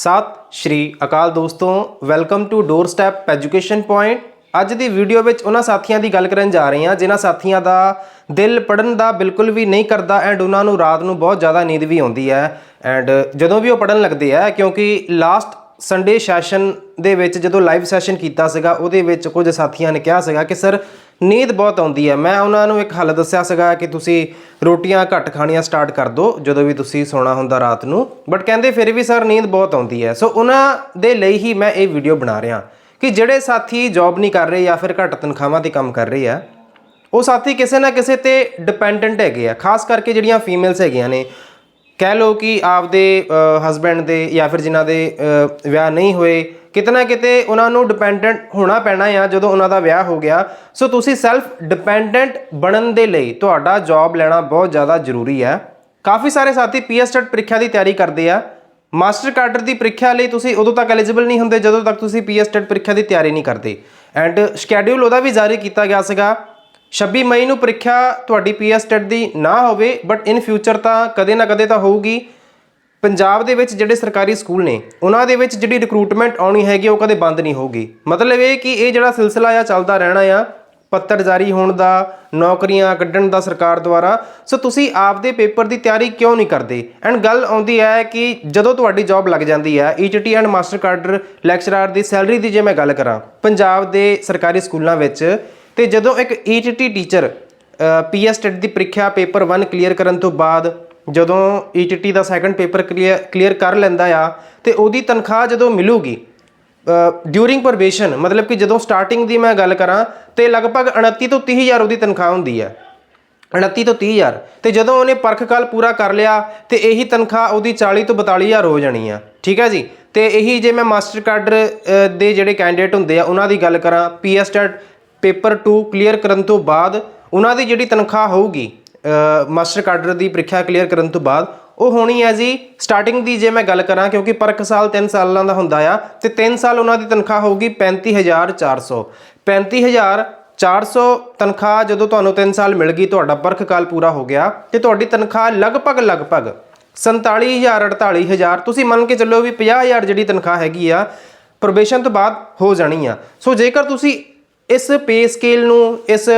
ਸਤਿ ਸ਼੍ਰੀ ਅਕਾਲ ਦੋਸਤੋ welcome to door step education point ਅੱਜ ਦੀ ਵੀਡੀਓ ਵਿੱਚ ਉਹਨਾਂ ਸਾਥੀਆਂ ਦੀ ਗੱਲ ਕਰਨ ਜਾ ਰਹੇ ਹਾਂ, ਜਿਨ੍ਹਾਂ ਸਾਥੀਆਂ ਦਾ ਦਿਲ ਪੜਨ ਦਾ ਬਿਲਕੁਲ ਵੀ ਨਹੀਂ ਕਰਦਾ ਐਂਡ ਉਹਨਾਂ ਨੂੰ ਰਾਤ ਨੂੰ ਬਹੁਤ ਜ਼ਿਆਦਾ ਨੀਂਦ ਵੀ ਆਉਂਦੀ ਹੈ। ਐਂਡ ਜਦੋਂ ਵੀ ਉਹ ਪੜਨ ਲੱਗਦੇ ਆ, ਕਿਉਂਕਿ ਲਾਸਟ ਸੰਡੇ ਸੈਸ਼ਨ ਦੇ ਵਿੱਚ ਜਦੋਂ ਲਾਈਵ ਸੈਸ਼ਨ ਕੀਤਾ ਸੀਗਾ, ਉਹਦੇ ਵਿੱਚ ਕੁਝ ਸਾਥੀਆਂ ਨੇ ਕਿਹਾ ਸੀਗਾ ਕਿ ਸਰ ਨੀਂਦ ਬਹੁਤ ਆਉਂਦੀ ਹੈ। ਮੈਂ ਉਹਨਾਂ ਨੂੰ ਇੱਕ ਹੱਲ ਦੱਸਿਆ ਸੀਗਾ ਕਿ ਤੁਸੀਂ ਰੋਟੀਆਂ ਘੱਟ ਖਾਣੀਆਂ ਸਟਾਰਟ ਕਰ ਦਿਓ, ਜਦੋਂ ਵੀ ਤੁਸੀਂ ਸੌਣਾ ਹੁੰਦਾ ਰਾਤ ਨੂੰ। ਬਟ ਕਹਿੰਦੇ ਫਿਰ ਵੀ ਸਰ ਨੀਂਦ ਬਹੁਤ ਆਉਂਦੀ ਹੈ। ਸੋ ਉਹਨਾਂ ਦੇ ਲਈ ਹੀ ਮੈਂ ਇਹ ਵੀਡੀਓ ਬਣਾ ਰਿਹਾ ਕਿ ਜਿਹੜੇ ਸਾਥੀ ਜੌਬ ਨਹੀਂ ਕਰ ਰਹੇ ਜਾਂ ਫਿਰ ਘੱਟ ਤਨਖਾਹਾਂ ਤੇ ਕੰਮ ਕਰ ਰਹੇ ਆ, ਉਹ ਸਾਥੀ ਕਿਸੇ ਨਾ ਕਿਸੇ ਤੇ ਡਿਪੈਂਡੈਂਟ ਹੈਗੇ ਆ। ਖਾਸ ਕਰਕੇ ਜਿਹੜੀਆਂ ਫੀਮੇਲਸ ਹੈਗੀਆਂ ਨੇ, ਕਹਿ ਲਓ ਕਿ ਆਪਦੇ ਹਸਬੈਂਡ ਦੇ ਜਾਂ ਫਿਰ ਜਿਨ੍ਹਾਂ ਦੇ ਵਿਆਹ ਨਹੀਂ ਹੋਏ ਕਿਤੇ ਨਾ ਕਿਤੇ ਉਹਨਾਂ ਨੂੰ ਡਿਪੈਂਡੈਂਟ ਹੋਣਾ ਪੈਣਾ ਆ ਜਦੋਂ ਉਹਨਾਂ ਦਾ ਵਿਆਹ ਹੋ ਗਿਆ। ਸੋ ਤੁਸੀਂ ਸੈਲਫ ਡਿਪੈਂਡੈਂਟ ਬਣਨ ਦੇ ਲਈ ਤੁਹਾਡਾ ਜੌਬ ਲੈਣਾ ਬਹੁਤ ਜ਼ਿਆਦਾ ਜ਼ਰੂਰੀ ਹੈ ਕਾਫੀ ਸਾਰੇ ਸਾਥੀ ਪੀਐਸਟੈਟ ਪ੍ਰੀਖਿਆ ਦੀ ਤਿਆਰੀ ਕਰਦੇ ਆ। ਮਾਸਟਰ ਕਾਡਰ ਦੀ ਪ੍ਰੀਖਿਆ ਲਈ ਤੁਸੀਂ ਉਦੋਂ ਤੱਕ ਐਲੀਜੀਬਲ ਨਹੀਂ ਹੁੰਦੇ, ਜਦੋਂ ਤੱਕ ਤੁਸੀਂ ਪੀਐਸਟੈਟ ਪ੍ਰੀਖਿਆ ਦੀ ਤਿਆਰੀ ਨਹੀਂ ਕਰਦੇ। ਐਂਡ ਸ਼ੈਡਿਊਲ ਉਹਦਾ ਵੀ ਜਾਰੀ ਕੀਤਾ ਗਿਆ ਸੀਗਾ। 26 ਮਈ ਨੂੰ ਪ੍ਰੀਖਿਆ ਤੁਹਾਡੀ ਪੀਐਸਟੈਟ ਦੀ ਨਾ ਹੋਵੇ ਬਟ ਇਨ ਫਿਊਚਰ ਤਾਂ ਕਦੇ ਨਾ ਕਦੇ ਤਾਂ ਹੋਊਗੀ। ਪੰਜਾਬ ਦੇ ਵਿੱਚ ਜਿਹੜੇ ਸਰਕਾਰੀ ਸਕੂਲ ਨੇ, ਉਹਨਾਂ ਦੇ ਵਿੱਚ ਜਿਹੜੀ ਰਿਕਰੂਟਮੈਂਟ ਆਉਣੀ ਹੈਗੀ ਉਹ ਕਦੇ ਬੰਦ ਨਹੀਂ ਹੋਊਗੀ। ਮਤਲਬ ਇਹ ਕਿ ਇਹ ਜਿਹੜਾ ਸਿਲਸਿਲਾ ਆ, ਚੱਲਦਾ ਰਹਿਣਾ ਆ, ਪੱਤਰ ਜਾਰੀ ਹੋਣ ਦਾ, ਨੌਕਰੀਆਂ ਕੱਢਣ ਦਾ ਸਰਕਾਰ ਦੁਆਰਾ। ਸੋ ਤੁਸੀਂ ਆਪਦੇ ਪੇਪਰ ਦੀ ਤਿਆਰੀ ਕਿਉਂ ਨਹੀਂ ਕਰਦੇ? ਐਂਡ ਗੱਲ ਆਉਂਦੀ ਹੈ ਕਿ ਜਦੋਂ ਤੁਹਾਡੀ ਜੌਬ ਲੱਗ ਜਾਂਦੀ ਹੈ ETT and master cadre lecturer the salary ਦੀ ਜੇ ਮੈਂ ਗੱਲ ਕਰਾਂ, ਪੰਜਾਬ ਦੇ ਸਰਕਾਰੀ ਸਕੂਲਾਂ ਵਿੱਚ, ਤੇ ਜਦੋਂ ਇੱਕ ਈਟੀਟੀ ਟੀਚਰ ਪੀਐਸਟੈਟ ਦੀ ਪ੍ਰੀਖਿਆ ਪੇਪਰ 1 ਕਲੀਅਰ ਕਰਨ ਤੋਂ ਬਾਅਦ ਜਦੋਂ ਈਟੀਟੀ ਦਾ ਸੈਕੰਡ ਪੇਪਰ ਕਲੀਅਰ ਕਲੀਅਰ ਕਰ ਲੈਂਦਾ ਆ, ਤੇ ਉਹਦੀ ਤਨਖਾਹ ਜਦੋਂ ਮਿਲੂਗੀ ਡਿਊਰਿੰਗ ਪ੍ਰੋਬੇਸ਼ਨ ਮਤਲਬ ਕਿ ਜਦੋਂ ਸਟਾਰਟਿੰਗ ਦੀ ਮੈਂ ਗੱਲ ਕਰਾਂ, ਤੇ ਲਗਭਗ 29 ਤੋਂ 30000 ਉਹਦੀ ਤਨਖਾਹ ਹੁੰਦੀ ਹੈ 29 ਤੋਂ 30000 ਤੇ ਜਦੋਂ ਉਹਨੇ ਪਰਖਕਾਲ ਪੂਰਾ ਕਰ ਲਿਆ, ਤੇ ਇਹੀ ਤਨਖਾਹ ਉਹਦੀ 40 ਤੋਂ 42000 ਹੋ ਜਾਣੀ ਆ। ਠੀਕ ਹੈ ਜੀ? ਤੇ ਇਹੀ ਜੇ ਮੈਂ ਮਾਸਟਰ ਕਾਡਰ ਦੇ ਜਿਹੜੇ ਕੈਂਡੀਡੇਟ ਹੁੰਦੇ ਆ, ਉਹਨਾਂ ਦੀ ਗੱਲ ਕਰਾਂ ਪੀਐਸਟੈਟ ਪੇਪਰ 2 ਕਲੀਅਰ ਕਰਨ ਤੋਂ ਬਾਅਦ, ਉਹਨਾਂ ਦੀ ਜਿਹੜੀ ਤਨਖਾਹ ਹੋਊਗੀ ਮਾਸਟਰ ਕਾਡਰ ਦੀ ਪ੍ਰੀਖਿਆ ਕਲੀਅਰ ਕਰਨ ਤੋਂ ਬਾਅਦ ਉਹ ਹੋਣੀ ਹੈ ਜੀ ਸਟਾਰਟਿੰਗ ਦੀ ਜੇ ਮੈਂ ਗੱਲ ਕਰਾਂ, ਕਿਉਂਕਿ ਪਰਖ ਸਾਲ 3 ਸਾਲਾਂ ਦਾ ਹੁੰਦਾ ਆ, ਤੇ 3 ਸਾਲ ਉਹਨਾਂ ਦੀ ਤਨਖਾਹ ਹੋਊਗੀ 35400 35400 ਤਨਖਾਹ ਜਦੋਂ ਤੁਹਾਨੂੰ 3 ਸਾਲ ਮਿਲ ਗਈ, ਤੁਹਾਡਾ ਪਰਖ ਕਾਲ ਪੂਰਾ ਹੋ ਗਿਆ, ਤੇ ਤੁਹਾਡੀ ਤਨਖਾਹ ਲਗਭਗ ਲਗਭਗ 47000 48000 ਤੁਸੀਂ ਮੰਨ ਕੇ ਚੱਲੋ ਵੀ 50000 ਜਿਹੜੀ ਤਨਖਾਹ ਹੈਗੀ ਆ ਪ੍ਰੋਬੇਸ਼ਨ ਤੋਂ ਬਾਅਦ ਹੋ ਜਾਣੀ ਆ। ਸੋ ਜੇਕਰ ਤੁਸੀਂ ਇਸ ਪੇ ਸਕੇਲ ਨੂੰ, ਇਸ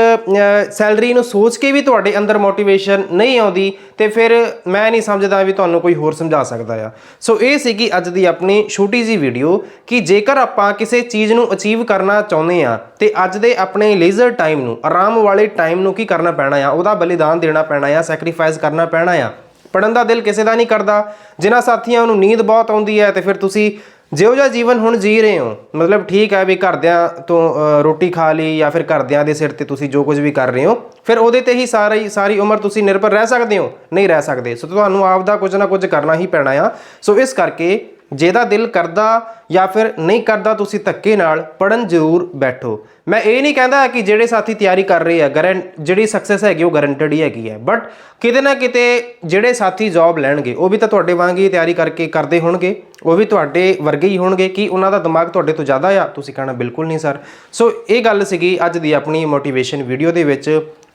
ਸੈਲਰੀ ਨੂੰ ਸੋਚ ਕੇ ਵੀ ਤੁਹਾਡੇ ਅੰਦਰ ਮੋਟੀਵੇਸ਼ਨ ਨਹੀਂ ਆਉਂਦੀ ਤੇ ਫਿਰ ਮੈਂ ਨਹੀਂ ਸਮਝਦਾ ਵੀ ਤੁਹਾਨੂੰ ਕੋਈ ਹੋਰ ਸਮਝਾ ਸਕਦਾ ਆ। ਸੋ ਇਹ ਸੀਗੀ ਅੱਜ ਦੀ ਆਪਣੀ ਛੋਟੀ ਜੀ ਵੀਡੀਓ ਕਿ ਜੇਕਰ ਆਪਾਂ ਕਿਸੇ ਚੀਜ਼ ਨੂੰ ਅਚੀਵ ਕਰਨਾ ਚਾਹੁੰਦੇ ਆ ਤੇ ਅੱਜ ਦੇ ਆਪਣੇ ਲੇਜ਼ਰ ਟਾਈਮ ਨੂੰ, ਆਰਾਮ ਵਾਲੇ ਟਾਈਮ ਨੂੰ ਕੀ ਕਰਨਾ ਪੈਣਾ ਆ? ਉਹਦਾ ਬਲੀਦਾਨ ਦੇਣਾ ਪੈਣਾ ਆ ਸੈਕਰੀਫਾਈਸ ਕਰਨਾ ਪੈਣਾ ਆ। ਪੜਨ ਦਾ ਦਿਲ ਕਿਸੇ ਦਾ ਨਹੀਂ ਕਰਦਾ। ਜਿਨ੍ਹਾਂ ਸਾਥੀਆਂ ਨੂੰ ਨੀਂਦ ਬਹੁਤ ਆਉਂਦੀ ਹੈ ਤੇ ਫਿਰ ਤੁਸੀਂ ਜਿਹੋ ਜਿਹਾ ਜੀਵਨ ਹੁਣ ਜੀ ਰਹੇ ਹੋ, ਮਤਲਬ ਠੀਕ ਹੈ ਵੀ ਘਰਦਿਆਂ ਤੋਂ ਰੋਟੀ ਖਾ ਲਈ ਜਾਂ ਫਿਰ ਘਰਦਿਆਂ ਦੇ ਸਿਰ ਤੇ ਤੁਸੀਂ ਜੋ ਕੁਝ ਵੀ ਕਰ ਰਹੇ ਹੋ, ਫਿਰ ਉਹਦੇ ਤੇ ਹੀ ਸਾਰੀ ਸਾਰੀ ਉਮਰ ਤੁਸੀਂ ਨਿਰਭਰ ਰਹਿ ਸਕਦੇ ਹੋ? ਨਹੀਂ ਰਹਿ ਸਕਦੇ। ਸੋ ਤੁਹਾਨੂੰ ਆਪ ਦਾ ਕੁਝ ਨਾ ਕੁਝ ਕਰਨਾ ਹੀ ਪੈਣਾ ਆ। ਸੋ ਇਸ ਕਰਕੇ ਜਿਹਦਾ ਦਿਲ ਕਰਦਾ ਜਾਂ ਫਿਰ ਨਹੀਂ ਕਰਦਾ ਤੁਸੀਂ ਧੱਕੇ ਨਾਲ ਪੜਨ ਜ਼ਰੂਰ ਬੈਠੋ। ਮੈਂ ਇਹ ਨਹੀਂ ਕਹਿੰਦਾ ਕਿ ਜਿਹੜੇ ਸਾਥੀ ਤਿਆਰੀ ਕਰ ਰਹੇ ਆ ਗਰੰ ਜਿਹੜੀ ਸਕਸੈਸ ਹੈਗੀ ਉਹ ਗਰੰਟਡ ਹੀ ਹੈਗੀ ਹੈ। ਬਟ ਕਿਤੇ ਨਾ ਕਿਤੇ ਜਿਹੜੇ ਸਾਥੀ ਜੌਬ ਲੈਣਗੇ, ਉਹ ਵੀ ਤਾਂ ਤੁਹਾਡੇ ਵਾਂਗ ਹੀ ਤਿਆਰੀ ਕਰਕੇ ਕਰਦੇ ਹੋਣਗੇ, ਉਹ ਵੀ ਤੁਹਾਡੇ ਵਰਗੇ ਹੀ ਹੋਣਗੇ ਕਿ ਉਹਨਾਂ ਦਾ ਦਿਮਾਗ ਤੁਹਾਡੇ ਤੋਂ ਜ਼ਿਆਦਾ ਆ। ਤੁਸੀਂ ਕਹਿਣਾ ਬਿਲਕੁਲ ਨਹੀਂ ਸਰ ਸੋ ਇਹ ਗੱਲ ਸੀਗੀ ਅੱਜ ਦੀ ਆਪਣੀ ਮੋਟੀਵੇਸ਼ਨ ਵੀਡੀਓ ਦੇ ਵਿੱਚ।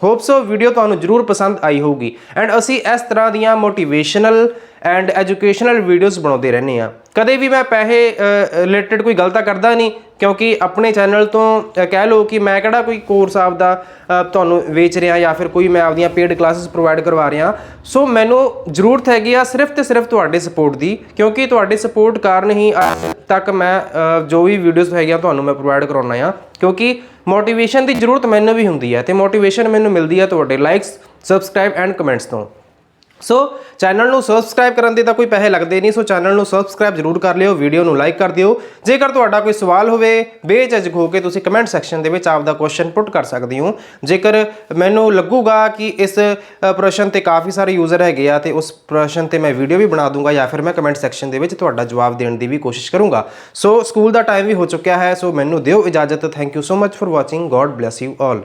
ਹੋਪ ਸੋ ਵੀਡੀਓ ਤੁਹਾਨੂੰ ਜਰੂਰ ਪਸੰਦ ਆਈ ਹੋਊਗੀ। ਐਂਡ ਅਸੀਂ ਇਸ ਤਰ੍ਹਾਂ ਦੀਆਂ ਮੋਟੀਵੇਸ਼ਨਲ ਐਂਡ ਐਜੂਕੇਸ਼ਨਲ ਵੀਡੀਓਜ਼ ਬਣਾਉਂਦੇ ਰਹਿੰਦੇ ਆ ਕਦੇ ਵੀ ਮੈਂ ਪੈਸੇ ਰਿਲੇਟਡ ਕੋਈ ਗਲਤਾ ਕਰਦਾ ਨਹੀਂ ਕਿਉਂਕਿ ਆਪਣੇ ਚੈਨਲ ਤੋਂ ਕਹਿ ਲਓ ਕਿ ਮੈਂ ਕਿਹੜਾ ਕੋਈ ਕੋਰਸ ਆਪਦਾ ਅ, ਤੁਹਾਨੂੰ ਵੇਚ ਰਿਹਾ ਜਾਂ ਫਿਰ ਕੋਈ ਮੈਂ ਆਪਦੀਆਂ ਪੇਡ ਕਲਾਸਿਸ ਪ੍ਰੋਵਾਈਡ ਕਰਵਾ ਰਿਹਾ। ਸੋ ਮੈਨੂੰ ਜ਼ਰੂਰਤ ਹੈਗੀ ਆ ਸਿਰਫ ਤੇ ਸਿਰਫ ਤੁਹਾਡੇ ਸਪੋਰਟ ਦੀ ਕਿਉਂਕਿ ਤੁਹਾਡੇ ਸਪੋਰਟ ਕਾਰਨ ਹੀ ਅੱਜ ਤੱਕ ਮੈਂ ਜੋ ਵੀ ਵੀਡੀਓਜ਼ ਹੈਗੀਆਂ ਤੁਹਾਨੂੰ ਮੈਂ ਪ੍ਰੋਵਾਈਡ ਕਰਾਉਣਾ ਆ। ਕਿਉਂਕਿ ਮੋਟੀਵੇਸ਼ਨ ਦੀ ਜ਼ਰੂਰਤ ਮੈਨੂੰ ਵੀ ਹੁੰਦੀ ਹੈ ਤੇ ਮੋਟੀਵੇਸ਼ਨ ਮੈਨੂੰ ਮਿਲਦੀ ਹੈ ਤੁਹਾਡੇ ਲਾਈਕਸ ਸਬਸਕ੍ਰਾਈਬ ਐਂਡ ਕਮੈਂਟਸ ਤੋਂ। ਸੋ ਚੈਨਲ ਨੂੰ ਸਬਸਕ੍ਰਾਈਬ ਕਰਨ ਦੇ ਤਾਂ ਕੋਈ ਪੈਸੇ ਲੱਗਦੇ ਨਹੀਂ ਸੋ ਚੈਨਲ ਨੂੰ ਸਬਸਕ੍ਰਾਈਬ ਜ਼ਰੂਰ ਕਰ ਲਿਓ ਵੀਡੀਓ ਨੂੰ ਲਾਈਕ ਕਰ ਦਿਓ। ਜੇਕਰ ਤੁਹਾਡਾ ਕੋਈ ਸਵਾਲ ਹੋਵੇ, ਬੇਝਿਜਕ ਹੋ ਕੇ ਤੁਸੀਂ ਕਮੈਂਟ ਸੈਕਸ਼ਨ ਦੇ ਵਿੱਚ ਆਪਦਾ ਕੁਐਸਚਨ ਪੁੱਟ ਕਰ ਸਕਦੇ ਹੋ। ਜੇਕਰ ਮੈਨੂੰ ਲੱਗੂਗਾ ਕਿ ਇਸ ਪ੍ਰਸ਼ਨ ਤੇ ਕਾਫੀ ਸਾਰੇ ਯੂਜ਼ਰ ਹੈਗੇ ਆ, ਤੇ ਉਸ ਪ੍ਰਸ਼ਨ ਤੇ ਮੈਂ ਵੀਡੀਓ ਵੀ ਬਣਾ ਦੂੰਗਾ ਜਾਂ ਫਿਰ ਮੈਂ ਕਮੈਂਟ ਸੈਕਸ਼ਨ ਦੇ ਵਿੱਚ ਤੁਹਾਡਾ ਜਵਾਬ ਦੇਣ ਦੀ ਵੀ ਕੋਸ਼ਿਸ਼ ਕਰੂੰਗਾ। ਸੋ ਸਕੂਲ ਦਾ ਟਾਈਮ ਵੀ ਹੋ ਚੁੱਕਿਆ ਹੈ ਸੋ ਮੈਨੂੰ ਦਿਓ ਇਜਾਜ਼ਤ। Thank you so much for watching god bless you all